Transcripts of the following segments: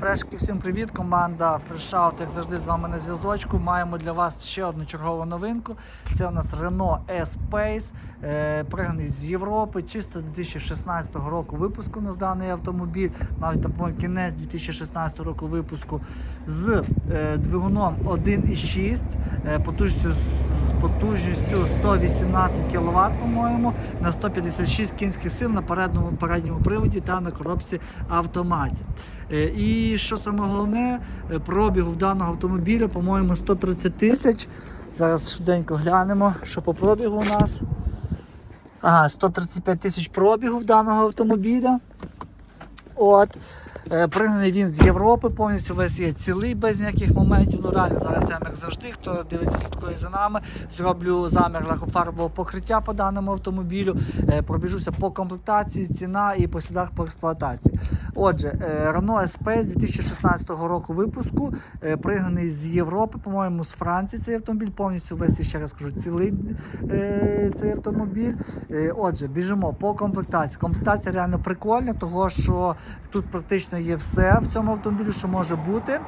Фрешки, всім привіт! Команда Фрешаут, як завжди, з вами на зв'язочку. Маємо для вас ще одну чергову новинку. Це у нас Renault E-Space, е, пригнаний з Європи, чисто 2016 року випуску у нас даний автомобіль, навіть там по-моєму, кінець 2016 року випуску з е, двигуном 1,6, е, потужністю, потужністю 118 кВт, по-моєму, на 156 кінських сил на передньому, передньому приводі та на коробці автоматі. Е, І що саме головне, е, пробігу в даного автомобіля, по-моєму, 130 тисяч. Зараз швиденько глянемо, що по пробігу у нас. Ага, 135 тисяч пробігу в даного автомобіля. От. Е, Пригнаний він з Європи, повністю весь є цілий, без ніяких моментів. Ну реально зараз я як завжди, хто дивиться, слідкує за нами, зроблю замір лакофарбового покриття по даному автомобілю, е, пробіжуся по комплектації, ціна і по слідах по експлуатації. Отже, е, Renault Espace 2016 року випуску, пригнаний з Європи, по-моєму, з Франції цей автомобіль, повністю весь, ще раз кажу, цілий цей автомобіль. Отже, біжимо по комплектації. Комплектація реально прикольна, того що тут практично є все в цьому автомобілі, що може бути.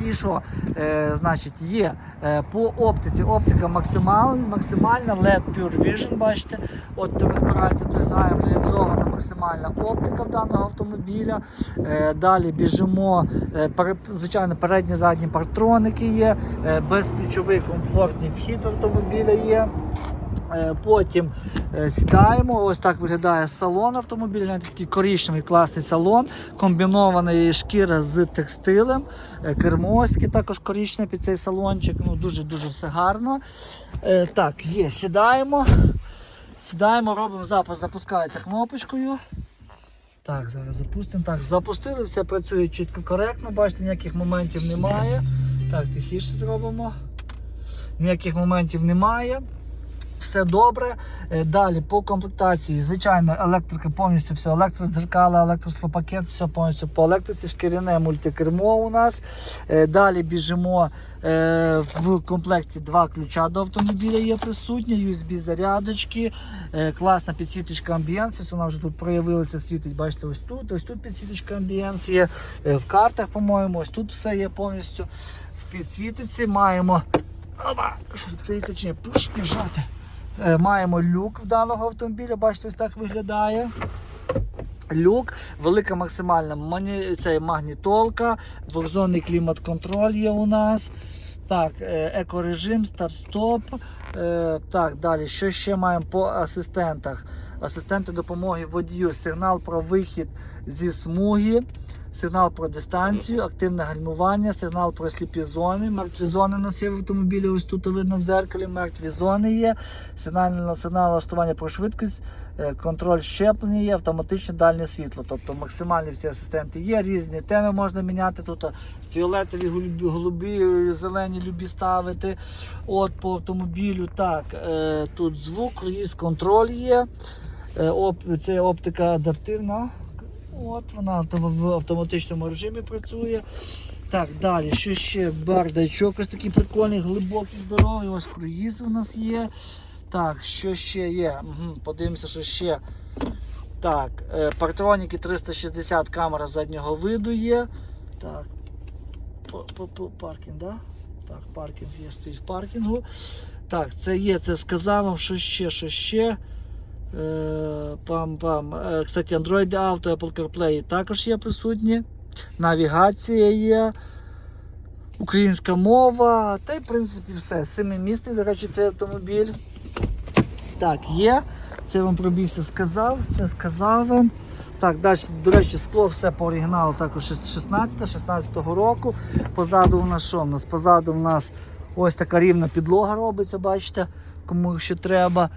І що, е, значить, є е, по оптиці, оптика максимал, максимальна, LED Pure Vision, бачите, от розбирається, то знає, реалізована максимальна оптика в даного автомобіля. Е, далі біжимо, е, звичайно, передні задні партроники є, е, безключовий комфортний вхід автомобіля є. Е, Потім е, сідаємо. Ось так виглядає салон автомобіля. Такий коричневий класний салон, комбінований шкіра з текстилем. Е, Кермо ось таке також коричневе під цей салончик. Ну дуже дуже все гарно. Так, є. Сідаємо. Сідаємо, робимо запуск, запускається кнопочкою. Так, зараз запустимо. Так, запустили, все працює чітко коректно, бачите, ніяких моментів немає. Так, тихіше зробимо. Ніяких моментів немає. Все добре. Е, Далі по комплектації, звичайно, електрика повністю все, електродзеркала, електрослопакет, все повністю по електриці, шкіряне мультикермо у нас. Е, Далі біжимо е, в комплекті два ключа до автомобіля є присутні, USB зарядочки, е, класна підсвіточка амбієнс, вона вже тут проявилася, світить, бачите, ось тут, ось тут підсвіточка амбієнс є, в картах, по-моєму, ось тут все є повністю в підсвіточці. Маємо. Опа, що відкриється чи ні? Пуш, нажати. Е, Маємо люк в даного автомобіля, бачите, ось так виглядає. Люк, велика максимальна мані... цей, магнітолка, двохзонний клімат-контроль є у нас. Так, е, екорежим, старт-стоп. Е, Так, далі. Що ще маємо по асистентах? Асистенти допомоги водію, сигнал про вихід зі смуги, сигнал про дистанцію, активне гальмування, сигнал про сліпі зони. Мертві зони у нас є в автомобілі. Ось тут видно в дзеркалі. Мертві зони є. Сигнал, налаштування про швидкість, е, контроль щеплення є, автоматичне дальнє світло. Тобто максимальні всі асистенти є, різні теми можна міняти. Тут фіолетові, голубі, зелені любі ставити. От по автомобілю. Так, е, тут звук, круїз контроль є. Е, це оптика адаптивна. От вона в автоматичному режимі працює. Так, далі, що ще? Бардачок ось такий прикольний, глибокий, здоровий. Ось круїз у нас є. Так, що ще є? Угу, подивимося, що ще. Так, е, партроніки 360 камера заднього виду є. Так. Паркінг, да? Так, паркінг є, стоїть в паркінгу. Так, це є, це сказав вам, що ще, що ще. Е, Пам-пам. Е, Кстати, Android Auto, Apple CarPlay також є присутні. Навігація є. Українська мова. Та й в принципі все. Семимісний, до речі, цей автомобіль. Так, є. Це вам пробігся сказав, це сказав вам. Так, далі, до речі, скло все по оригіналу також 16-16 року. Позаду у нас що? У нас позаду у нас ось така рівна підлога робиться, бачите, кому ще треба.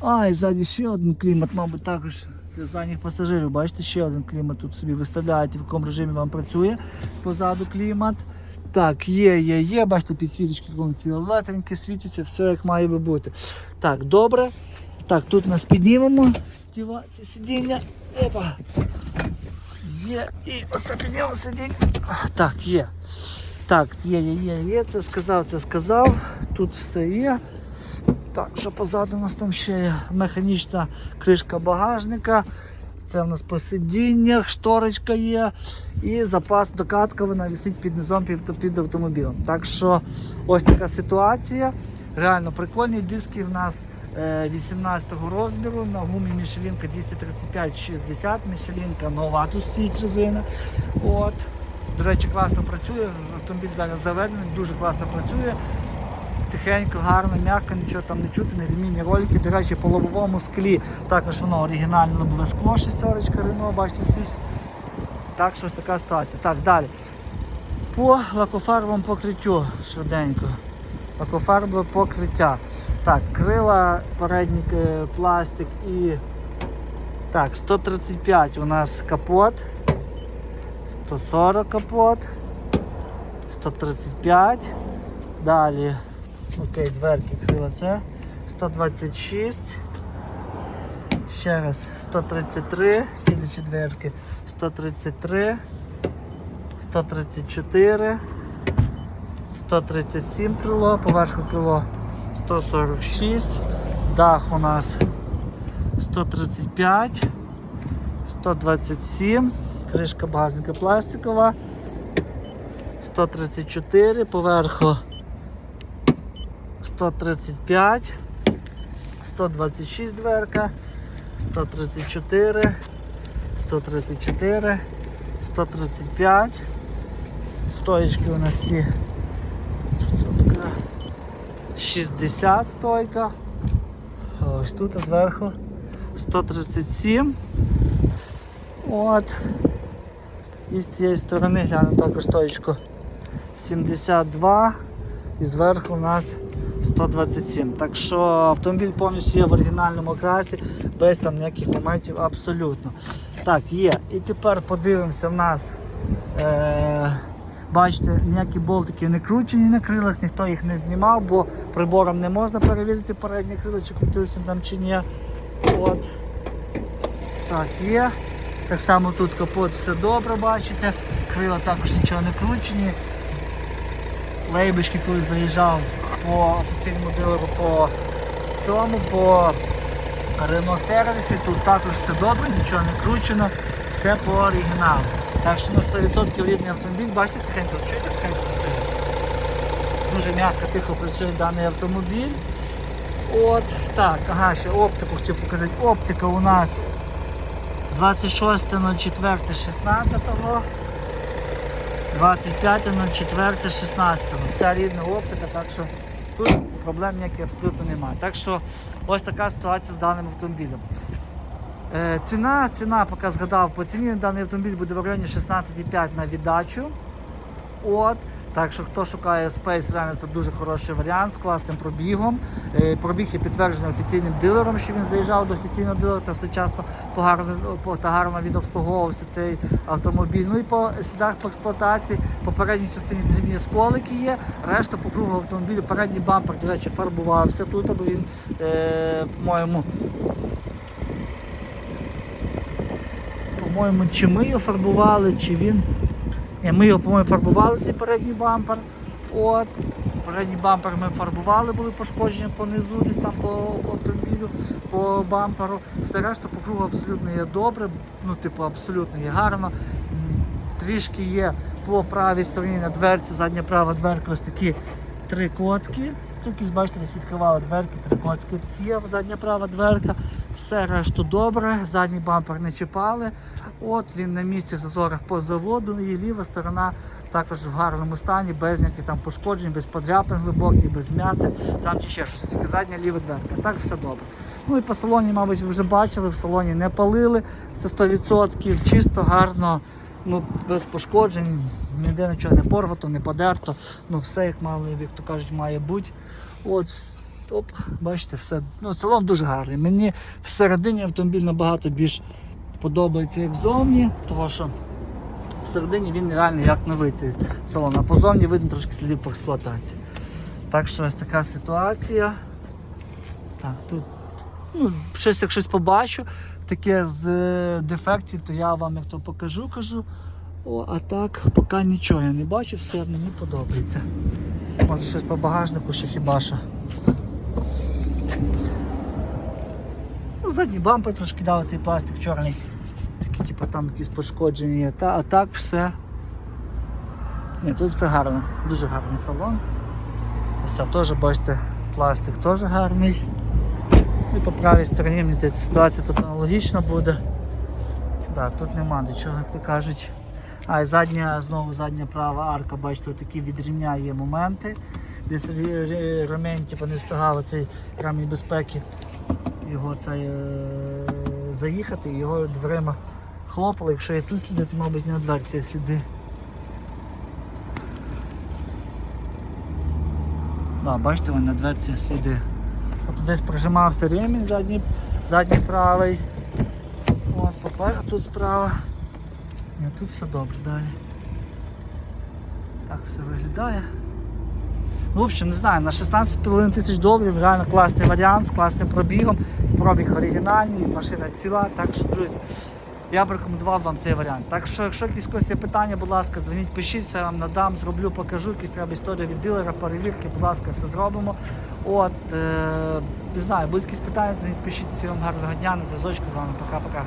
А, і ззаді ще один клімат, мабуть, також для задніх пасажирів. Бачите, ще один клімат тут собі виставляєте, в якому режимі вам працює позаду клімат. Так, є, є, є, бачите, підсвіточки фіолетовенькі світяться, все як має би бути. Так, добре. Так, тут нас піднімемо. Діва, ці сидіння. Опа. Є. І ось це піднімемо сидіння. Так, є. Так, є, є, є, є. Це сказав, це сказав. Тут все є. Так, що позаду у нас там ще є механічна кришка багажника. Це в нас по сидіннях, шторочка є. І запас докатка вона висить під низом під, автомобілем. Так що ось така ситуація. Реально прикольні диски в нас е, 18-го розміру на гумі Мішелінка 235-60, Мішелінка нова тут стоїть резина. От. До речі, класно працює. Автомобіль зараз заведений, дуже класно працює. Тихенько, гарно, м'яко, нічого там не чути, не відмінні ролики. До речі, по лобовому склі також воно оригінальне лобове скло, шестерочка Рено, бачите, стильс. Так ось така ситуація. Так, далі. По лакофарбовому покриттю швиденько. Лакофарбове покриття. Так, крила, передній е, пластик і. Так, 135 у нас капот. 140 капот. 135. Далі. Окей, дверки крила це. 126. Ще раз 133. Слідучі дверки. 133. 134. 137 крило, поверху крило 146. Дах у нас 135. 127. Кришка багажника пластикова. 134, поверху 135, 126 дверка, 134, 134, 135. Стоечки у нас ці. Що це таке? 60 стойка. Ось тут зверху 137. От. І з цієї сторони глянемо також стоечку 72 і зверху у нас 127. Так що автомобіль повністю є в оригінальному окрасі, без там ніяких моментів абсолютно. Так, є. І тепер подивимося в нас. Е- Бачите, ніякі болтики не кручені на крилах, ніхто їх не знімав, бо прибором не можна перевірити передні крила, чи крутилися там чи ні. От. Так, є. Так само тут капот все добре, бачите. Крила також нічого не кручені. Лейбочки, коли заїжджав по офіційному дилеру по цьому, по Renault сервісі, тут також все добре, нічого не кручено, все по оригіналу. Так що на 100% рідний автомобіль, бачите, тихенько, чуєте, тихенько. Дуже м'яко, тихо працює даний автомобіль. От, так, ага, ще оптику хотів показати. Оптика у нас 26.04.16. 25.04.16. Вся рідна оптика, так що тут проблем ніяких абсолютно немає. Так що ось така ситуація з даним автомобілем. Е, ціна, ціна, поки згадав, по ціні даний автомобіль буде в районі 16,5 на віддачу. От. Так що хто шукає Space, реально це дуже хороший варіант з класним пробігом. Е, Пробіг є підтверджений офіційним дилером, що він заїжджав до офіційного дилера та все часто погарно, по- та гарно відобслуговувався цей автомобіль. Ну і по слідах по експлуатації, по передній частині дрібні сколики є, решта по кругу автомобілю, передній бампер, до речі, фарбувався тут, бо він, е, по-моєму, по-моєму, чи ми його фарбували, чи він. Ні, ми його, по-моєму, фарбували цей передній бампер. От. Передній бампер ми фарбували, були пошкодження понизу, десь там по автомобілю, по бамперу. Все решта по кругу абсолютно є добре, ну, типу, абсолютно є гарно. Трішки є по правій стороні на дверці, задня права дверка, ось такі три коцки. Якісь, бачите, десь відкривали дверки, три коцки такі є, задня права дверка. Все решту добре, задній бампер не чіпали. От він на місці в зазорах по заводу, і ліва сторона також в гарному стані, без ніяких там пошкоджень, без подряпин глибоких, без м'яти, там чи ще щось. Тільки задня ліва дверка. Так все добре. Ну і по салоні, мабуть, ви вже бачили, в салоні не палили. Це 100%, чисто, гарно, ну, без пошкоджень, ніде нічого не порвато, не подерто. Ну все як мало, як то кажуть, має бути. От, оп, бачите, все. Ну, салон дуже гарний. Мені всередині автомобіль набагато більш подобається, як зовні, тому що всередині він реально як новий цей салон, а позовні видно трошки слідів по експлуатації. Так що ось така ситуація. Так, тут ну, щось, як щось побачу, таке з е, дефектів, то я вам як то покажу, кажу. О, а так, поки нічого я не бачу, все мені подобається. Може щось по багажнику ще хіба що. Ну, задній бампер трошки дав цей пластик чорний. типу там якісь пошкодження є. Та, а так все. Ні, тут все гарно, дуже гарний салон. Ось це теж, бачите, пластик теж гарний. І по правій стороні, мені здається, ситуація тут аналогічна буде. Да, тут нема нічого, як то кажуть. А і задня, знову задня права арка, бачите, такі від рівня є моменти. Десь ре- ре- ремень типу, не встигав цей ремінь безпеки його цей, е, заїхати, його дверима хлопало. Якщо є тут сліди, то мабуть і на дверці є сліди. Да, бачите, вон на дверці є сліди. Тобто десь прижимався ремінь задній, задній правий. От, попереду тут справа. Ні, тут все добре далі. Так все виглядає. Ну, в общем, не знаю, на 16,5 тисяч доларів реально класний варіант з класним пробігом. Пробіг оригінальний, машина ціла. Так що, друзі, я б рекомендував вам цей варіант. Так що, якщо якісь є питання, будь ласка, дзвоніть, пишіть, все вам надам, зроблю, покажу, якісь треба історію від дилера, перевірки, будь ласка, все зробимо. От, е, не знаю, будуть якісь питання, дзвоніть, пишіть, всім вам гарного дня, на зв'язочку з вами, пока-пока.